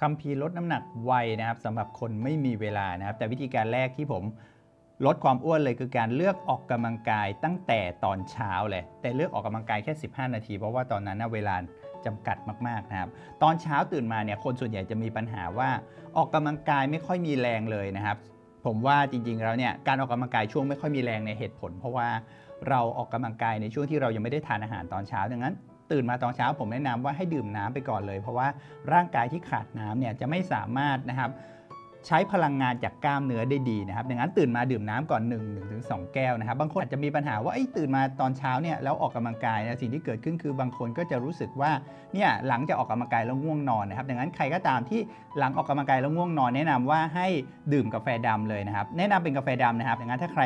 คัมภีร์ลดน้ำหนักไวนะครับสำหรับคนไม่มีเวลานะครับ แต่วิธีการแรกที่ผมลดความอ้วนเลยคือการเลือกออกกำลังกายตั้งแต่ตอนเช้าเลย แต่เลือกออกกำลังกายแค่ 15 นาที เพราะว่าตอนนั้นนะเวลาจำกัดมากๆนะครับ ตอนเช้าตื่นมาเนี่ยคนส่วนใหญ่จะมีปัญหาว่าออกกำลังกายไม่ค่อยมีแรงเลยนะครับ ผมว่าจริงๆแล้วเนี่ยการออกกำลังกายช่วงไม่ค่อยมีแรงในเหตุผล เพราะว่าเราออกกำลังกายในช่วงที่เรายังไม่ได้ทานอาหารตอนเช้าดังนั้น ตื่นมาตอนเช้าผมแนะนำว่าให้ดื่มน้ำไปก่อนเลย เพราะว่าร่างกายที่ขาดน้ำเนี่ยจะไม่สามารถนะครับใช้พลังงานจากกล้ามเนื้อได้ดีนะครับดังนั้นตื่นมาดื่มน้ำก่อน 1 1ถึง2แก้วนะครับ บางคนอาจจะมีปัญหาว่าตื่นมาตอนเช้าเนี่ยแล้วออกกำลังกายนะสิ่งที่เกิดขึ้นคือบางคนก็จะรู้สึกว่าเนี่ยหลังจากออกกำลังกายแล้วง่วงนอนนะครับ ดังนั้นใครก็ตามที่หลังออกกำลังกายแล้วง่วงนอน แนะนำว่าให้ดื่มกาแฟดำเลยนะครับ แนะนำเป็นกาแฟดำนะครับ ดังนั้นถ้าใคร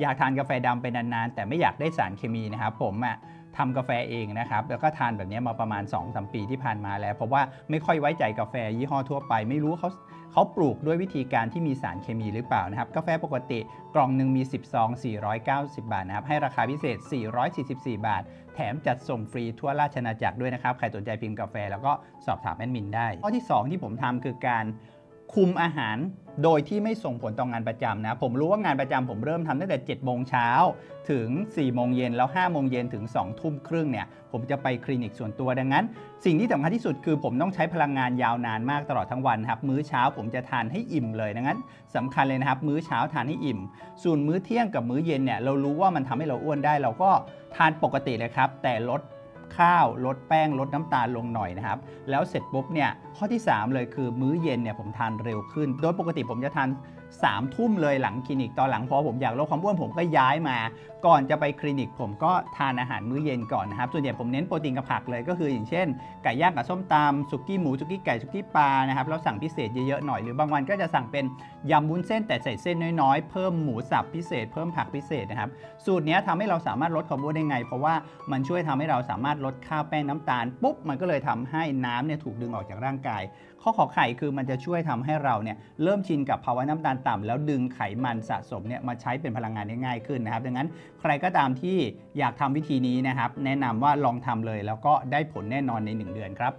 อยากทานกาแฟดำไปนานๆแต่ไม่อยากได้สารเคมีนะครับ ผมอะ ทำกาแฟเองนะครับแล้วก็ทานแบบนี้มาประมาณ2-3ปีที่ผ่านมาแล้ว เพราะว่าไม่ค่อยไว้ใจกาแฟยี่ห้อทั่วไป ไม่รู้เขาเขาปลูกด้วยวิธีการที่มีสารเคมีหรือเปล่านะครับ กาแฟปกติกล่องหนึ่งมี 10ซอง 490 บาทนะครับ ให้ราคาพิเศษ 444 บาท แถมจัดส่งฟรีทั่วราชอาจักรด้วยนะครับ ใครสนใจพิมพ์กาแฟแล้วก็สอบถามแอดมินได้ข้อที่ 2 ที่ผมทำคือการ คุมอาหารโดยที่ไม่ส่งผลต่องงานประจำนะ ผมรู้ว่างานประจำผมเริ่มทำตั้งแต่7โมงเช้าถึง 4 โมงเย็นแล้ว 5 โมงเย็นถึง 2 ทุ่มครึ่งเนี่ย ผมจะไปคลินิกส่วนตัวดังนั้น สิ่งที่สำคัญที่สุดคือผมต้องใช้พลังงานยาวนานมากตลอดทั้งวันครับ มื้อเช้าผมจะทานให้อิ่มเลยดังนั้นสำคัญเลยนะครับ มื้อเช้าทานให้อิ่ม ส่วนมื้อเที่ยงกับมื้อเย็นเนี่ยเรารู้ว่ามันทำให้เราอ้วนได้ เราก็ทานปกติเลยครับ แต่ลด ข้าว ลดแป้งลดน้ำตาลลงหน่อยนะครับ แล้วเสร็จปุ๊บเนี่ยข้อที่ 3 เลยคือมื้อเย็นเนี่ยผมทานเร็วขึ้น โดยปกติผมจะทาน 3ามทุ่มเลยหลังคลินิกตอนหลังพอผมอยากลดความอ้วนผมก็ย้ายมา ก่อนจะไปคลินิกผมก็ทานอาหารมื้อเย็นก่อนนะครับส่วนใหญ่ผมเน้นโปรตีนกับผักเลยก็คืออย่างเช่นไก่ย่างกับส้มตำสุกี้หมูสุกี้ไก่สุกี้ปลานะครับแล้วสั่งพิเศษเยอะๆหน่อยหรือบางวันก็จะสั่งเป็นยำวุ้นเส้นแต่ใส่เส้นน้อยๆ เพิ่มหมูสับพิเศษ เพิ่มผักพิเศษนะครับสูตรนี้ทำให้เราสามารถลดความอ้วนได้ไง เพราะว่ามันช่วยทำให้เราสามารถลดข้าวแป้งน้ำตาลปุ๊บมันก็เลยทำให้น้ำเนี่ยถูกดึงออกจากร่างกายข้อขอไข่คือมันจะช่วยทำให้เราเนี่ยเริ่มชินกับภาวะน้ำตาลต่ำแล้วดึงไขมันสะสมเนี่ยมาใช้เป็นพลังงานได้ง่ายขึ้นนะครับ ดังนั้นใครก็ตามที่อยากทำวิธีนี้นะครับ แนะนำว่าลองทำเลยแล้วก็ได้ผลแน่นอนใน 1 เดือนครับ